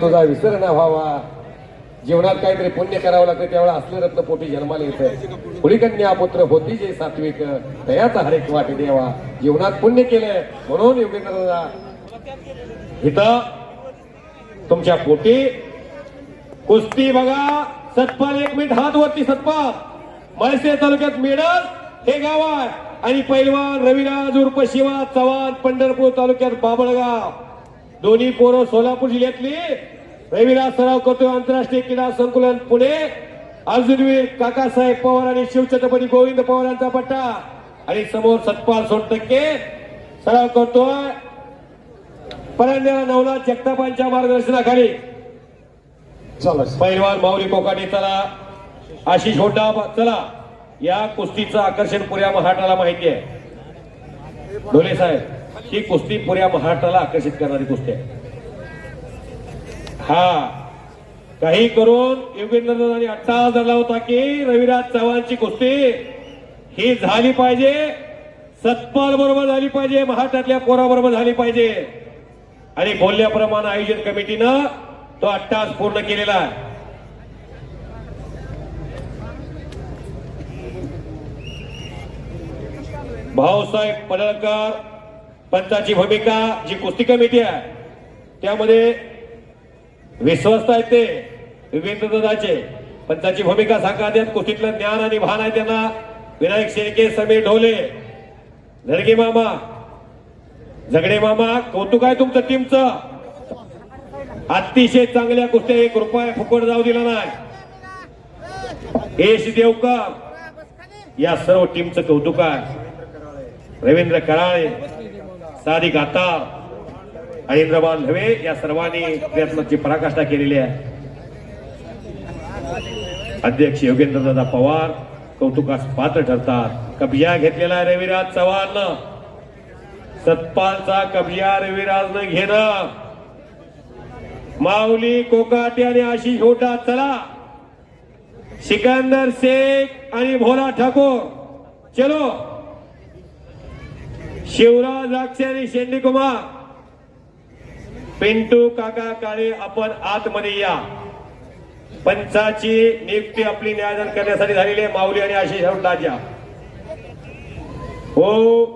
तुझा विसर ना व्हावा. जीवनात काहीतरी पुण्य करावं लागतं त्यावेळेला असलं रत्न पोटी जन्माला येतं. कुळीकन्या पुत्र होती जे सात्विक. दयाचा हरेक वाटे देवा. जीवनात पुण्य केलंय म्हणून योगेंद्र इथं तुमच्या पोटी. कुस्ती बघा. सतपाल एक मिनिट हात वरती सतपाल. मळसे तालुक्यात मेडस हे गाव आहे. आणि पैलवान रविराज उर्फ शिवा चव्हाण पंढरपूर तालुक्यात बाबळगाव. दोन्ही पोरं सोलापूर जिल्ह्यातली. रविराज सराव करतोय आंतरराष्ट्रीय क्रीडा संकुलन पुणे. अर्जुनवीर काकासाहेब पवार आणि शिवछत्रपती गोविंद पवार यांचा पट्टा. आणि समोर सतपाल सोनटक्के सराव करतोय. परंड्याला नवनाथ जगतापांच्या मार्गदर्शनाखाली. चला. पैलवान माऊली कोकाटे चला. आशिष होड्डा चला. या कुस्तीचं आकर्षण पुऱ्या महाराष्ट्राला माहिती आहे. ढोले साहेब. ही कुस्ती पुऱ्या महाराष्ट्राला आकर्षित करणारी कुस्ती आहे. हा. काही करून योगेंद्रदादांनी अट्टा धरला होता की रविराज चव्हाणची कुस्ती ही झाली पाहिजे. सतपाल बरोबर झाली पाहिजे. महाराष्ट्रातल्या पोराबरोबर झाली पाहिजे. आणि बोलल्याप्रमाणे आयोजन कमिटीनं तो अट्टास पूर्ण केलेला आहे. भाऊसाहेब पडळकर पंचाची भूमिका जी कुस्ती कमिटी आहे त्यामध्ये विश्वस्त आहेत ते विवेकदाचे पंचाची भूमिका सांगा देत कुस्तीतलं ज्ञान आणि भान आहे त्यांना. विनायक शेळके समीर ढोले झडगे मामा. झगडे मामा कौतुक आहे तुमचं टीमचं अतिशय चांगल्या कुस्त्या एक रुपया फुकट जाऊ दिला नाही. यश देवकर. या सर्व टीमचं कौतुक आहे. रवींद्र कराळे. सारी गाता आणि इंद्रबान या सर्वांनी प्रयत्नाची पराकाष्ठा केलेली आहे. अध्यक्ष योगेंद्रदादा पवार कौतुकास पात्र ठरतात. कब्जा घेतलेला रविराज चव्हाण. सतपालचा कब्जा न घेणं. माऊली कोकाटे आणि आशिष होटा चला. सिकंदर शेख आणि भोला ठाकूर. चलो. शिवराज राक्षे आणि शेंडी कुमार. पिंटू काका काळे आपण आतमध्ये या. पंचाची नियुक्ती आपली न्यायदान करण्यासाठी झालेली आहे. माऊली आणि आशिष राजा हो.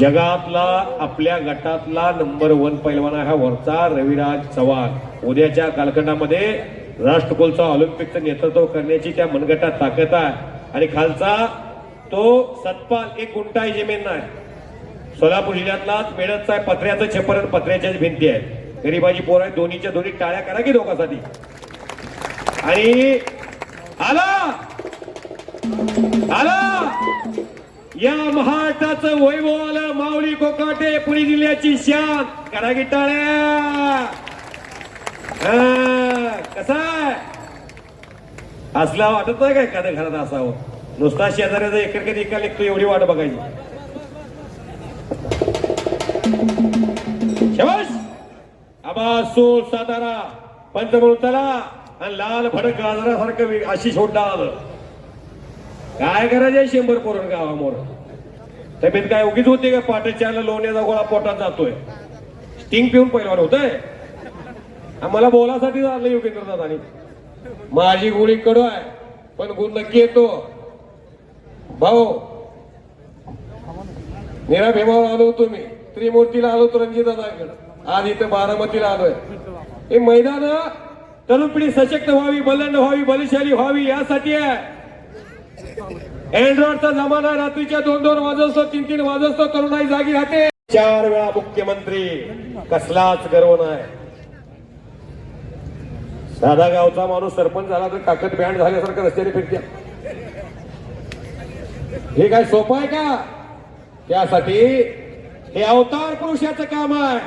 जगातला आपल्या गटातला नंबर वन पैलवान हा वरचा रविराज चव्हाण. उद्याच्या कालखंडामध्ये राष्ट्रकुलचा ऑलिम्पिकचं नेतृत्व करण्याची त्या मनगटात ताकद आहे. आणि खालचा तो सतपाल एक गुंटाई जमीन नाही. सोलापूर जिल्ह्यातलाच मेळतचा आहे पत्र्याचं छप्पर पत्र्याच्याच भिंती आहे गरीबाची पोर आहे दोन्हीच्या दोन्ही टाळ्या करा की दोघांसाठी. आणि आला! आला! या महाराष्ट्राचं वैभव आलं माऊली कोकाटे पुणे जिल्ह्याची शान. करा की टाळ्या! कसा असला वाटत नाही काय एखाद्या घरात असावं? नुसता शेजाऱ्याचा एकर कधी एका लेखतो एवढी वाट बघायची. शबाश आबा सूर सातारा पंच चला आणि लाल फडक गाजरासारखं अशी आशिष आलं काय करायचं शंभर पोरण गावामोर? तब्येत काय उगीच होते का? पाटाच्या लोण्याचा गोळा पोटात जातोय. स्टिंग पिऊन पहिलवान होतंय. आम्हाला बोलासाठी झालं योगेंद्र दादानी माझी गोळी कडू आहे पण गुण नक्की येतो. भाऊ निरा भीमावर आलो होतो मी. त्रिमूर्तीला आलो होतो रणजितदादाकडे आज इथं बारामतीला आलोय. हे मैदान तरुण पिढी सशक्त व्हावी बलंड व्हावी बलशाली व्हावी यासाठी आहे. अँड्रॉइडचा जमाना रात्रीच्या दोन दोन वाजवतो तीन तीन वाजवतो तरुणाई जागी राहते. चार वेळा मुख्यमंत्री कसलाच गर्व नाही. साधा गावचा माणूस सरपंच झाला तर काकत बँड झाल्यासारखं रस्त्याने फिरत्या. हे काय सोपं आहे का? त्यासाठी हे अवतार पुरुषाचं काम आहे.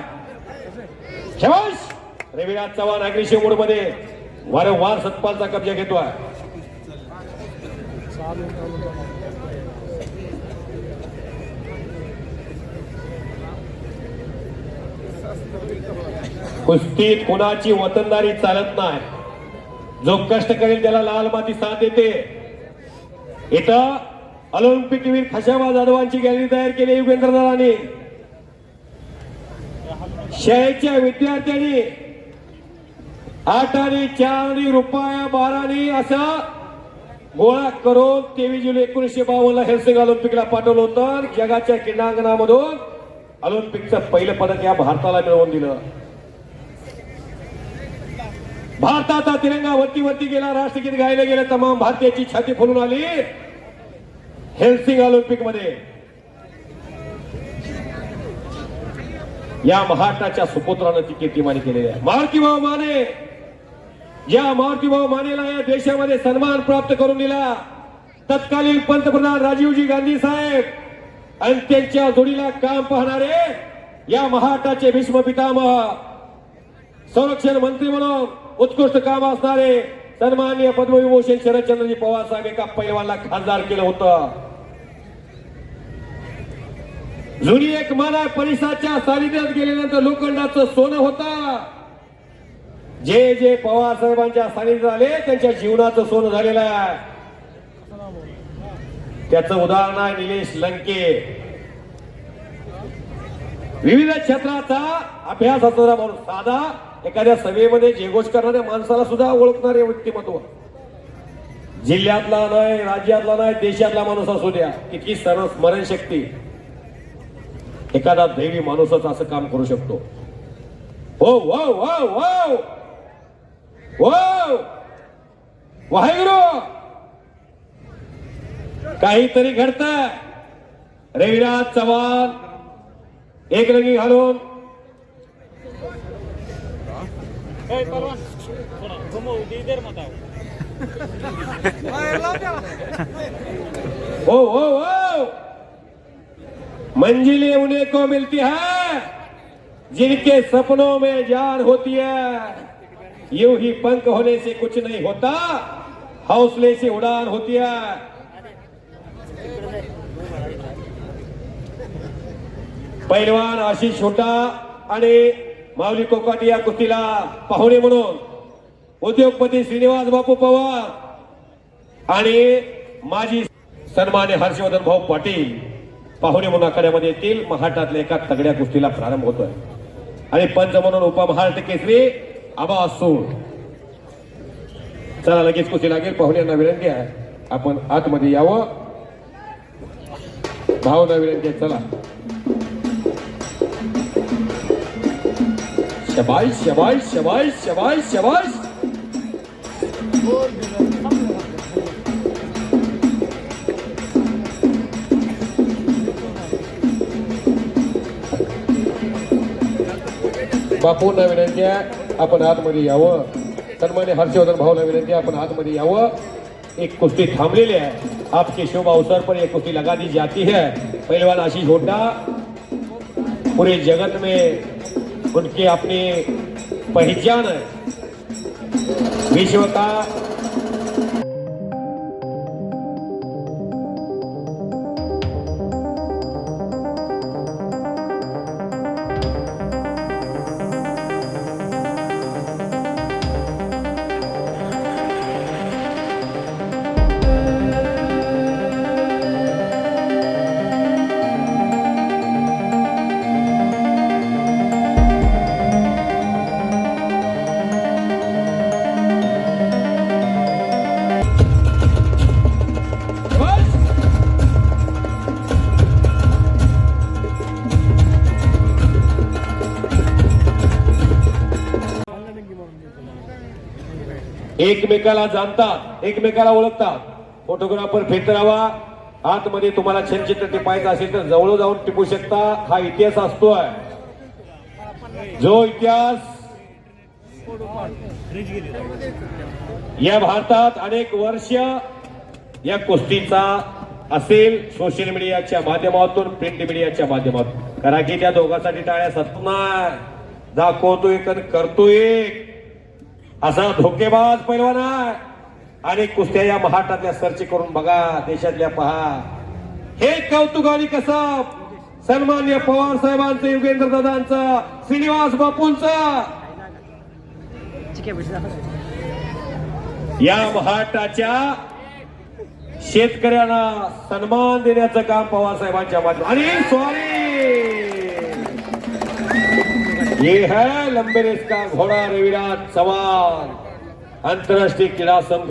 शबाश रविराज चव्हाण अग्निशयमध्ये वारंवार सतपालचा कब्जा घेतोय. कुस्तीत कुणाची वतनदारी चालत नाही. जो कष्ट करेल त्याला लाल माती साथ देते. इथं ऑलिम्पिकवीर खशाबा जाधवांची गॅलरी तयार केली युगेंद्र शाळेच्या विद्यार्थ्यांनी आठ आणि चार आणि रुपया बारानी असा गोळा करून तेवीस जुलै एकोणीसशे बावन्न ला हेल्सिंग ऑलिम्पिकला पाठवलं होतं जगाच्या क्रीडांगणामधून ऑलिम्पिकचं पहिलं पदक या भारताला मिळवून दिलं. भारताचा तिरंगा वरती वरती गेला राष्ट्रगीत गायला गेलं तमाम भारतीयाची छाती फुलून आली. हेल्सिंग ऑलिम्पिकमध्ये या महाराष्ट्राच्या सुपुत्रानं ती कीर्तिमानी केलेली आहे. मारुतीभाऊ माने. या मारुतीभाऊ मानेला या देशामध्ये सन्मान प्राप्त करून दिला. तत्कालीन पंतप्रधान राजीवजी गांधी साहेब आणि त्यांच्या जोडीला काम पाहणारे या महाराष्ट्राचे भीष्म पितामह संरक्षण मंत्री म्हणून उत्कृष्ट काम असणारे सन्माननीय पद्मविभूषण शरदचंद्रजी पवार साहेब एका पैलवानला खासदार केलं होतं. जुनी एक मन परिसाच्या परिसराच्या सानिध्यात गेल्यानंतर लोखंडाचं सोनं होता. जे जे पवार साहेबांच्या सानिध्यात आले त्यांच्या जीवनाचं सोनं झालेलं आहे. त्याचं उदाहरण आहे निलेश लंके. विविध क्षेत्राचा अभ्यास असणारा माणूस साधा एखाद्या सभेमध्ये जेघोष करणाऱ्या माणसाला सुद्धा ओळखणारे व्यक्तिमत्व. जिल्ह्यातला नाही राज्यातला नाही देशातला माणूस असू द्या. किती सर्व स्मरणशक्ती. एखादा दैवी माणूसच असं काम करू शकतो. हो हो हो हो. काहीतरी घडत रविराज चव्हाण एक रंगी घालून. हो हो हो. मंजिलें उन्हें को मिलती है जिनके सपनों में जान होती है। यूं ही पंख होने से कुछ नहीं होता हौसले से उड़ान होती है। पैलवान आशिष छोटा आणि माऊली कोकाटी या कुस्तीला पाहुणे म्हणून उद्योगपती श्रीनिवास बापू पवार आणि माजी सन्मान्य हर्षवर्धन भाऊ पाटील। पाहुणे म्हणून आखाड्यामध्ये येतील. महाराष्ट्रातल्या एका तगड्या कुस्तीला प्रारंभ होतोय. आणि पंच म्हणून उपमहाराष्ट्र केसरी आबा असून. चला लगेच कुस्ती लागेल. पाहुण्यांना विनंती आहे. आपण आतमध्ये यावं. भावना विनंती आहे. चला. शबाश शबाश शबाश शबाश शबाश. बापूंना विनंती आहे आपण आतमध्ये यावं. सन्मान्य हर्षवर्धन भाऊला विनंती आहे आपण आतमध्ये यावं. एक कुस्ती थांबलेली है आपके शुभ अवसर पर एक कुश्ती लगा दी जाती है. पहलवान आशीष होड्डा पूरे जगत में उनके अपनी पहचान है. विश्व का एकमेकाला जाणतात एकमेकाला ओळखतात. फोटोग्राफर फेतरावा आतमध्ये तुम्हाला छनचित्र टिपायचं असेल तर जवळ जाऊन टिपू शकता. हा इतिहास असतोय. जो इतिहास या भारतात अनेक वर्ष या कुस्तीचा असेल सोशल मीडियाच्या माध्यमातून प्रिंट मीडियाच्या माध्यमातून. कारण की त्या दोघांसाठी टाळ्या सत नाही. दाखवतोय आणि करतोय एक. असा धोकेबाज पैलवान आहे. आणि कुस्त्या या महाराष्ट्रातल्या सर्च करून बघा देशातल्या पहा. हे कौतुक आणि कसं सन्मान्य पवार साहेबांचं युगेंद्र दादांचं श्रीनिवास बापूंचा. या महाराष्ट्राच्या शेतकऱ्यांना सन्मान देण्याचं काम पवार साहेबांच्या माध्यमात आणि सॉरी ये है लंबे रेस का घोड़ा रविराज सवार अंतरराष्ट्रीय क्रीडा संघ